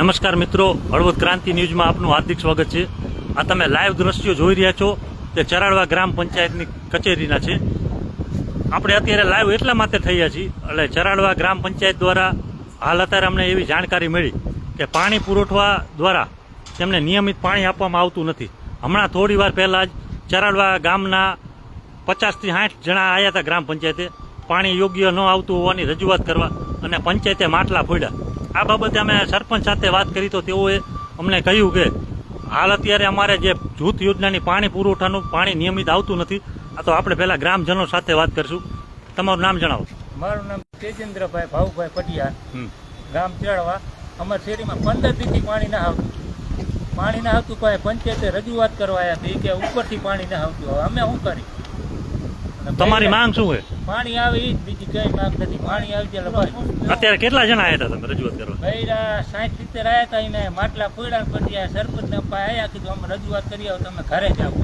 નમસ્કાર મિત્રો, હળવદ ક્રાંતિ ન્યૂઝમાં આપનું હાર્દિક સ્વાગત છે. આ તમે લાઈવ દ્રશ્યો જોઈ રહ્યા છો તે ચરાડવા ગ્રામ પંચાયતની કચેરીના છે. આપણે અત્યારે લાઈવ એટલા માટે થયા છીએ, એટલે ચરાડવા ગ્રામ પંચાયત દ્વારા હાલ અત્યારે અમને એવી જાણકારી મળી કે પાણી પુરવઠવા દ્વારા તેમને નિયમિત પાણી આપવામાં આવતું નથી. હમણાં થોડી વાર પહેલાં જ ચરાડવા ગામના પચાસથી સાઠ જણા આવ્યા હતા ગ્રામ પંચાયતે. પાણી યોગ્ય ન આવતું હોવાની રજૂઆત કરવા અને પંચાયતે માટલા ફોડ્યા. આ બાબતે અમે સરપંચ સાથે વાત કરી તો તેઓએ અમને કહ્યું કે હાલ અત્યારે અમારે જે જૂથ યોજનાની પાણી પુરવઠાનું પાણી નિયમિત આવતું નથી આ તો આપણે પહેલા ગ્રામજનો સાથે વાત કરીશું. તમારું નામ જણાવો. મારું નામ તેજેન્દ્રભાઈ ભાઉભાઈ પટિયા. ગામ ચેડવા અમારા શેરીમાં પંદર દીથી પાણી ના આવતું. પાણી ના આવતું પંચાયતે રજૂઆત કરવા હતી કે ઉપરથી પાણી ના આવતું. હવે અમે શું કરી તમારી માંગ શું છે પાણી આવે એ જ બીજી કઈ માંગ નથી. પાણી આવી જાય ભાઈ. અત્યારે કેટલા જણા આવ્યા હતા તમે રજૂઆત કરવા? ભાઈ સાઠ સિત્તેર આવ્યા હતા એને માટલા ફોડ્યા પછી આ સરપંચ આવ્યા કીધું અમે રજૂઆત કરી આવો તમે ઘરે જ આવો.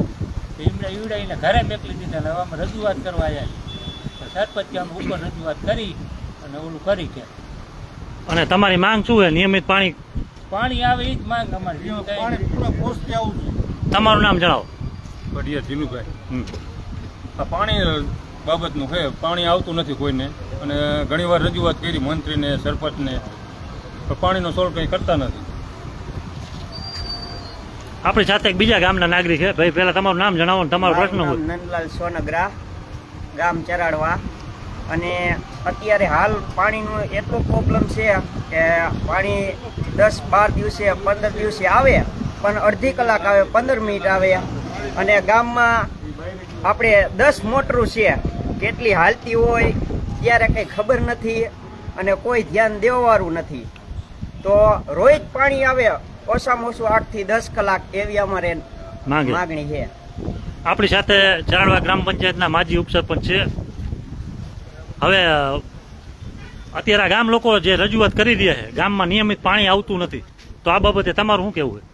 એમણે ઈવડાવીને ઘરે મેકલી દીધા ને હવે અમે રજૂઆત કરવા આવ્યા સરપંચ કે અમે ઉપર રજૂઆત કરી અને ઓલું કરી કે અને તમારી માંગ શું છે નિયમિત પાણી? પાણી આવે એ જ માંગ અમારી. તમારું નામ જણાવો. પડિયા જીલુભાઈ હમ. આ પાણી બાબતનું છે પાણી આવતું નથી કોઈને. અને ઘણીવાર રજૂઆત કરી મંત્રીને સરપંચને. પણ પાણીનો સોલ્વ કંઈ કરતા નથી. આપણી સાથે એક બીજા ગામના નાગરિક છે. ભાઈ પહેલાં તમારું નામ જણાવો અને તમારો પ્રશ્ન હોય. નંદલાલ સોનગરા ગામ ચરાડવા. અને અત્યારે હાલ પાણીનો એટલો પ્રોબ્લેમ છે કે પાણી દસ બાર દિવસે પંદર દિવસે આવે પણ અડધી કલાક આવે પંદર મિનિટ આવે. અને ગામમાં આપણે દસ મોટરું છે કેટલી હાલતી હોય ત્યારે કંઈ ખબર નથી અને કોઈ ધ્યાન દેવાવાળું નથી. તો રોજ પાણી આવે ઓછામાં ઓછું આઠથી દસ કલાક એવી અમારે માંગે માગણી છે. આપણી સાથે ચરાડવા ગ્રામ પંચાયતના માજી ઉપસરપંચ છે. હવે અત્યારે આ ગામ લોકો જે રજૂઆત કરી રહ્યા છે ગામમાં નિયમિત પાણી આવતું નથી. તો આ બાબતે તમારું શું કેવું છે?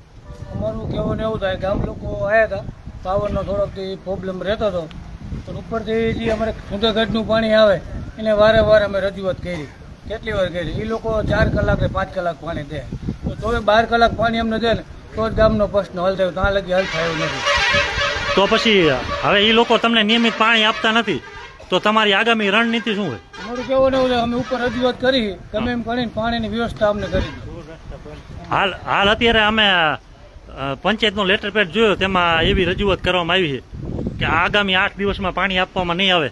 અમારું કહેવું ને એવું થાય ગામ લોકો આવ્યા હતા. પાવરનો થોડોક પ્રોબ્લેમ રહેતો હતો. પણ ઉપરથી જે અમારે સુંદરગઢનું પાણી આવે એને વારે વારે અમે રજૂઆત કરી. કેટલી વાર કરી? એ લોકો ચાર કલાક પાંચ કલાક પાણી દે. તો તોય બાર કલાક પાણી અમને દે ને તો જ ગામનો પ્રશ્ન હલ થયો. ત્યાં લગી હલ થયો નથી. તો પછી હવે એ લોકો તમને નિયમિત પાણી આપતા નથી. તો તમારી આગામી રણનીતિ શું હોય? અમારું કેવું ને એવું અમે ઉપર રજૂઆત કરી ગમે એમ કરીને પાણીની વ્યવસ્થા અમને કરી હાલ હાલ અત્યારે અમે પંચાયતનો લેટર પેડ જોયો તેમાં એવી રજૂઆત કરવામાં આવી છે કે આગામી આઠ દિવસમાં પાણી આપવામાં નહીં આવે.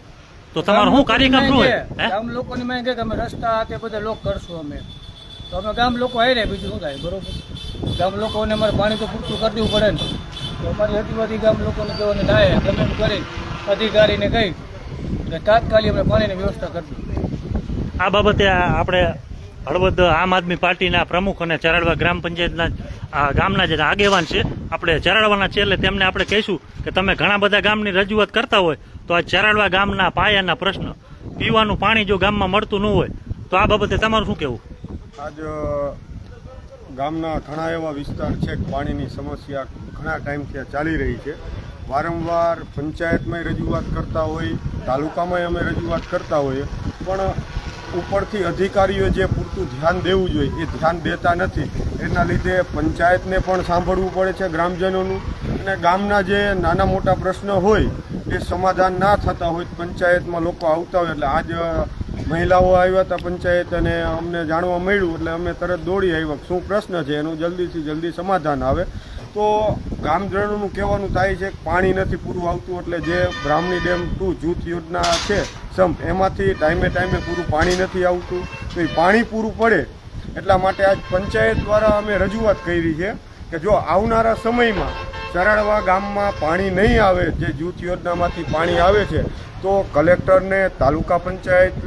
તો તમારું શું કાર્યક્રમ શું હોય? ગામ લોકોની મેં છે કે અમે રસ્તા તે બધા લોક કરશું અમે. તો અમે ગામ લોકો આવી રહ્યા બીજું શું થાય? બરોબર. ગામ લોકોને અમારે પાણી તો પૂરતું કરી દેવું પડે ને. તો અમારી હતીવાદી ગામ લોકોને કહેવાનું થાય ગમે એમ કરી અધિકારીને કહી તાત્કાલિક અમે પાણીની વ્યવસ્થા કરી આ બાબતે આપણે હળવદ આમ આદમી પાર્ટીના પ્રમુખ અને ચરાડવા ગ્રામ પંચાયતના ગામના જે આગેવાન છે, આપણે ચરાડવાના છે એટલે તેમને આપણે કહીશું કે તમે ઘણા બધા ગામની રજૂઆત કરતા હોય તો આ ચરાડવા ગામના પાયાના પ્રશ્ન, પીવાનું પાણી જો ગામમાં મળતું ન હોય, તો આ બાબતે તમારું શું કહેવું? આજ ગામના ઘણા એવા વિસ્તાર છે પાણીની સમસ્યા ઘણા ટાઈમથી ચાલી રહી છે. વારંવાર પંચાયતમાં રજૂઆત કરતા હોય તાલુકામાં અમે રજૂઆત કરતા હોઈએ, પણ ઉપરથી અધિકારીઓ જે ધ્યાન દેવું જોઈએ. એ ધ્યાન દેતા નથી. એના લીધે પંચાયતને પણ સાંભળવું પડે છે ગ્રામજનોનું. અને ગામના જે નાના મોટા પ્રશ્નો હોય, એ સમાધાન ના થતા હોય પંચાયતમાં લોકો આવતા હોય. એટલે આજ મહિલાઓ આવ્યા હતા પંચાયત અને અમને જાણવા મળ્યું. એટલે અમે તરત દોડી આવ્યા શું પ્રશ્ન છે? એનું જલ્દીથી જલ્દી સમાધાન આવે. તો ગામજનોનું કહેવાનું થાય છે પાણી નથી પૂરું આવતું. એટલે જે બ્રાહ્મણી ડેમ ટુ જૂથ યોજના છે સંપ. એમાંથી ટાઈમે ટાઈમે પૂરું પાણી નથી આવતું. તો એ પાણી પૂરું પડે એટલા માટે આજ પંચાયત દ્વારા અમે રજૂઆત કરી છે કે જો આવનારા સમયમાં ચરાડવા ગામમાં પાણી નહીં આવે, જે જૂથ યોજનામાંથી પાણી આવે છે, તો કલેક્ટરને, તાલુકા પંચાયત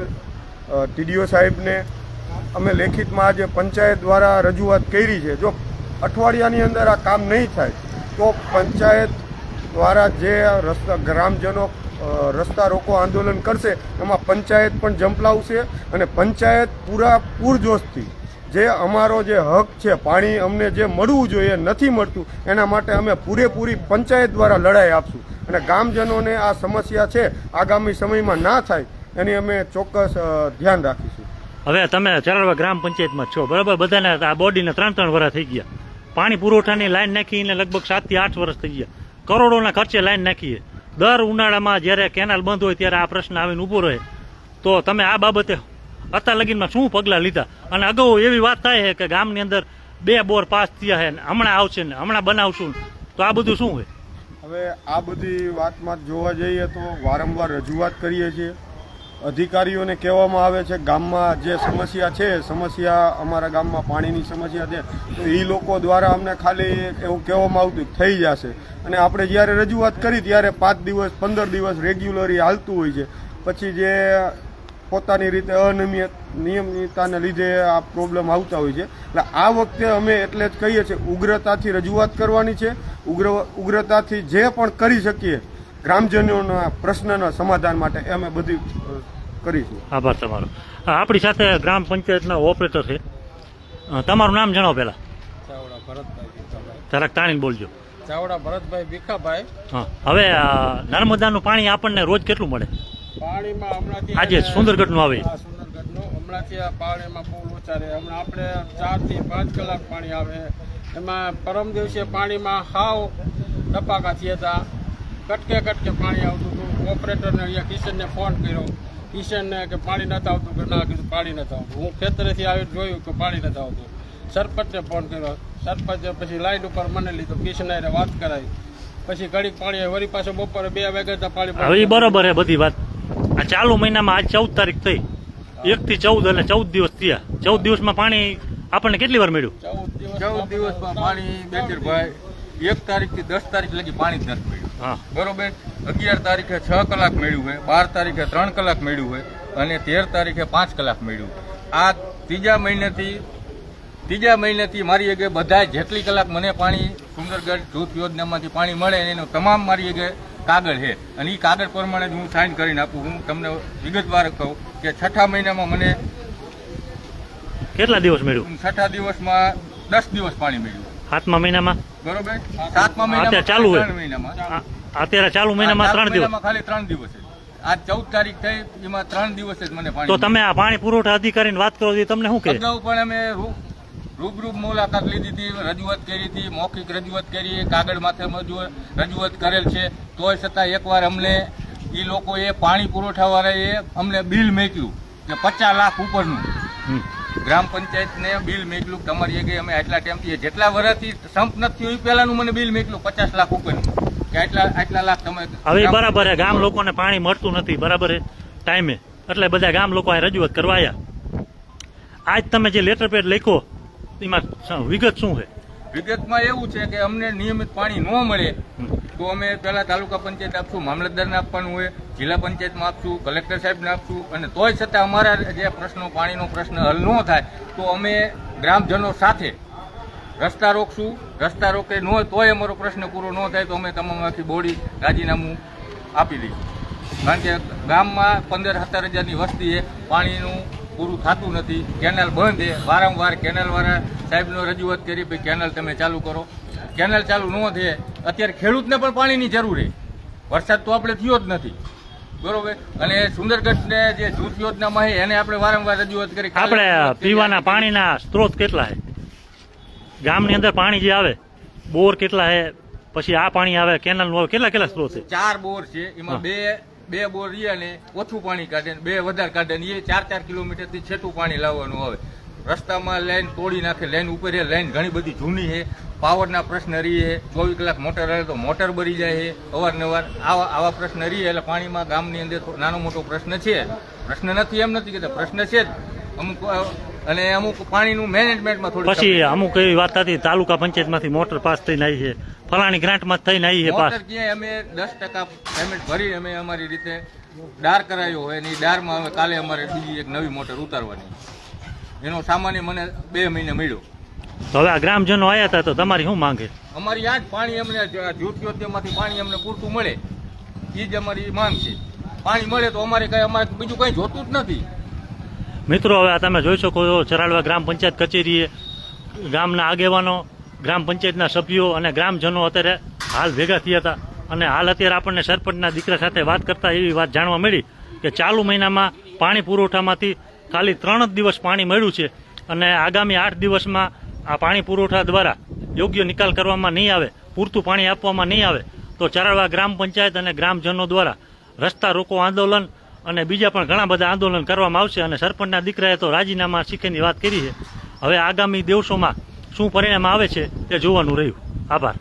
ટીડીઓ સાહેબને અમે લેખિતમાં આજે પંચાયત દ્વારા રજૂઆત કરી છે. જો અઠવાડિયાની અંદર આ કામ નહીં થાય, તો પંચાયત દ્વારા જે રસ્તા ગ્રામજનો રસ્તા રોકો આંદોલન કરશે, એમાં પંચાયત પણ જંપલાવશે અને પંચાયત પૂરા પૂરજોશથી જે અમારો જે હક છે, પાણી અમને જે મળવું જોઈએ નથી મળતું, એના માટે અમે પૂરેપૂરી પંચાયત દ્વારા લડાઈ આપશું. અને ગામજનોને આ સમસ્યા છે, આગામી સમયમાં ના થાય, એની અમે ચોક્કસ ધ્યાન રાખીશું. હવે તમે ચરાડવા ગ્રામ પંચાયતમાં છો, બરાબર? બધાને આ બોડીને ત્રણ ત્રણ વર્ષ થઈ ગયા. પાણી પુરવઠાની લાઈન નાખીને લગભગ સાતથી આઠ વર્ષ થઈ ગયા. કરોડોના ખર્ચે લાઈન નાખીએ. દર ઉનાળામાં જ્યારે કેનાલ બંધ હોય ત્યારે આ પ્રશ્ન આવીને ઊભો રહે. તો તમે આ બાબતે અત્યાર લગીનમાં શું પગલાં લીધા? અને અગાઉ એવી વાત થાય છે કે ગામની અંદર બે બોર પાસ થયા છે હમણાં આવશે ને હમણાં બનાવશું તો આ બધું શું હોય? હવે આ બધી વાતમાં જોવા જઈએ તો વારંવાર રજૂઆત કરીએ છીએ. અધિકારીઓને કહેવામાં આવે છે, ગામમાં જે સમસ્યા છે, સમસ્યા અમારા ગામમાં પાણીની સમસ્યા છે, તો એ લોકો દ્વારા અમને ખાલી એવું કહેવામાં આવતું થઈ જશે. અને આપણે જ્યારે રજૂઆત કરી ત્યારે પાંચ દિવસ, પંદર દિવસ રેગ્યુલરી હાલતું હોય છે. પછી જે પોતાની રીતે અનિયમિત, નિયમિતતાને લીધે આ પ્રોબ્લેમ આવતા હોય છે. એટલે આ વખતે અમે એટલે જ કહીએ છીએ, ઉગ્રતાથી રજૂઆત કરવાની છે. ઉગ્ર, ઉગ્રતાથી જે પણ કરી શકીએ, ગ્રામજનોના પ્રશ્નના સમાધાન માટે અમે બધી કરીશું. આભાર તમારો. હા, આપણી સાથે ગ્રામ પંચાયતના ઓપરેટર છે. તમારું નામ જણાવો પહેલા. ચાવડા ભરતભાઈ જરાક તાણીને બોલજો. ચાવડા ભરતભાઈ ભીખાભાઈ. હા હવે નર્મદાનું પાણી આપણને રોજ કેટલું મળે? પાણીમાં હમણાંથી આજે સુંદરગઢનું આવે. આ સુંદરગઢનું. હમણાંથી આ પાણીમાં બહુ ઓછા રહે હમણાં આપણે ચારથી પાંચ કલાક પાણી આવે. એમાં પરમ દિવસે પાણીમાં હાવ ટપાકા થયા હતા. કટકે કટકે પાણી આવતું હતું. ઓપરેટરને અહીંયા કિશનને ફોન કર્યો. કિશનને કે પાણી નતા આવતું કે ના કીધું પાણી નથી આવતું. હું ખેતરેથી આવી જોયું કે પાણી નથી આવતું. સરપંચને ફોન કર્યો. સરપંચે પછી લાઈન ઉપર મને લીધો. કિશને હારે વાત કરાવી. પછી ઘડીક પાણી વળી પાછો બપોરે બે વાગ્યા તા પાણી હવે બરોબર હે બધી વાત. આ ચાલુ મહિનામાં આજ ચૌદ તારીખ થઈ. એક થી ચૌદ અને ચૌદ દિવસ થયા. ચૌદ દિવસમાં પાણી આપણને કેટલી વાર મળ્યું? ચૌદ દિવસ ચૌદ દિવસમાં પાણી ભાઈ. એક તારીખથી દસ તારીખ લગી પાણી જ નથી મળ્યું. હા. બરોબર? અગિયાર તારીખે છ કલાક મળ્યું હોય બાર તારીખે ત્રણ કલાક મળ્યું હોય અને તેર તારીખે પાંચ કલાક મળ્યું આ ત્રીજા મહિનેથી ત્રીજા મહિનેથી મારી એગે બધા જેટલી કલાક મને પાણી સુંદરગઢ જૂથ યોજનામાંથી પાણી મળે એનો તમામ મારી એગે કાગળ છે. અને એ કાગળ પ્રમાણે જ હું સાઇન કરીને આપું હું તમને વિગતવાર કહું કે છઠ્ઠા મહિનામાં મને કેટલા દિવસ મળ્યું? છઠ્ઠા દિવસમાં દસ દિવસ પાણી મળ્યું. સાતમા મહિનામાં? બરોબર? સાતમા અત્યારે ચાલુ મહિનામાં. અત્યારે ચાલુ મહિનામાં ત્રણ દિવસ. ખાલી ત્રણ દિવસ આ ચૌદ તારીખ થઈ એમાં ત્રણ દિવસ જ મને પાણી તો તમે આ પાણી પુરવઠા અધિકારીને વાત કરો છો તમને શું કહે? અગાઉ પણ અમે રૂબરૂ મુલાકાત લીધી હતી રજૂઆત કરી હતી મૌખિક રજૂઆત કરી કાગળ માથે રજૂઆત કરેલ છે. તોય છતાં એકવાર અમને એ લોકોએ પાણી પુરવઠાવાળાએ અમને બિલ મેક્યું કે પચાસ લાખ ઉપરનું. ગ્રામ પંચાયતને બિલ મેકલું તમારી જગ્યાએ અમે આટલા ટાઈમથી જેટલા વર્ષથી સંપ નથી થયું એ પહેલાનું મને બિલ મેકલું પચાસ લાખ ઉપરનું. આટલા આટલા લાખ તમે હવે બરાબર હે ગામ લોકોને પાણી મળતું નથી બરાબર ટાઈમે. એટલે બધા ગામ લોકો રજૂઆત કરવા આવ્યા આજ તમે જે લેટર પેડ લખો એમાં વિગત શું છે? વિગતમાં એવું છે કે અમને નિયમિત પાણી ન મળે તો અમે પહેલા તાલુકા પંચાયત આપશું મામલતદારને આપવાનું હોય જિલ્લા પંચાયતમાં આપશું કલેક્ટર સાહેબને આપશું અને તોય છતાં અમારા જે પ્રશ્નો પાણીનો પ્રશ્ન હલ ન થાય તો અમે ગ્રામજનો સાથે રસ્તા રોકશું રસ્તા રોકે ન હોય તોય અમારો પ્રશ્ન પૂરો ન થાય તો અમે તમામમાંથી બોડી રાજીનામું આપી દઈશું. કારણ કે ગામમાં પંદર સત્તર હજારની વસ્તીએ પાણીનું પૂરું થતું નથી કેનાલ બંધ છે. વારંવાર કેનાલવાળા સાહેબનો રજૂઆત કરી ભાઈ કેનાલ તમે ચાલુ કરો. કેનાલ ચાલુ ન થાય અત્યારે ખેડૂતને પણ પાણીની જરૂર છે. વરસાદ તો આપણે થયો જ નથી. બરોબર? અને સુંદરગઢને જે જૂથ યોજનામાં છે એને આપણે વારંવાર રજૂઆત કરી. આપણે પીવાના પાણીના સ્ત્રોત કેટલા છે? ગામની અંદર પાણી જે આવે બોર કેટલા છે પછી આ પાણી આવે કેનાલનું આવે કેટલા કેટલા સ્ત્રોત છે? ચાર બોર છે એમાં બે બે બોર રહ્યા ને ઓછું પાણી કાઢે ને બે વધારે કાઢે ને એ ચાર ચાર કિલોમીટરથી છેટું પાણી લાવવાનું આવે. રસ્તામાં લાઈન તોડી નાખે લાઈન ઉપર લાઈન ઘણી બધી જૂની છે પાવરના પ્રશ્ન રહી છે ચોવીસ કલાક મોટર આવે તો મોટર બરી જાય છે અવારનવાર આવા આવા પ્રશ્ન રહીએ એટલે પાણીમાં ગામની અંદર નાનો મોટો પ્રશ્ન છે. પ્રશ્ન નથી એમ નથી કહેતા પ્રશ્ન છે જ. અમુક અને અમુક પાણીનું મેનેજમેન્ટમાં થોડી પછી અમુક એવી વાત હતી તાલુકા પંચાયતમાંથી મોટર પાસ થઈને આવી છે. ફલાણી ગ્રાન્ટમાં થઈને આવી છે પાસ. ક્યાંય અમે દસ ટકા પેમેન્ટ ભરી અમે અમારી રીતે ડાર કરાયો હોય એની એ ડારમાં હવે કાલે અમારે બીજી એક નવી મોટર ઉતારવાની. એનો સામાન્ય મને બે મહિને મળ્યો. તો હવે આ ગ્રામજનો આવ્યા હતા તો તમારી શું માંગે? અમારી આ જ પાણી અમને જ- જૂથ યોજનામાંથી પાણી અમને પૂરતું મળે. એ જ અમારી માંગ છે. પાણી મળે તો અમારે કઈ અમારે બીજું કઈ જોતું જ નથી. મિત્રો, હવે આ તમે જોઈ શકો છો ચરાડવા ગ્રામ પંચાયત કચેરીએ ગામના આગેવાનો, ગ્રામ પંચાયતના સભ્યો અને ગ્રામજનો અત્યારે હાલ ભેગા થયા હતા. અને હાલ અત્યારે આપણને સરપંચના દીકરા સાથે વાત કરતા એવી વાત જાણવા મળી કે ચાલુ મહિનામાં પાણી પુરવઠામાંથી ખાલી ત્રણ જ દિવસ પાણી મળ્યું છે અને આગામી આઠ દિવસમાં આ પાણી પુરવઠા દ્વારા યોગ્ય નિકાલ કરવામાં નહીં આવે, પૂરતું પાણી આપવામાં નહીં આવે, તો ચરાડવા ગ્રામ પંચાયત અને ગ્રામજનો દ્વારા રસ્તા રોકો આંદોલન અને બીજા પણ ઘણા બધા આંદોલન કરવામાં આવશે અને સરપંચના દીકરાએ તો રાજીનામા શીખેની વાત કરી છે. હવે આગામી દિવસોમાં શું પરિણામ આવે છે તે જોવાનું રહ્યું. આભાર.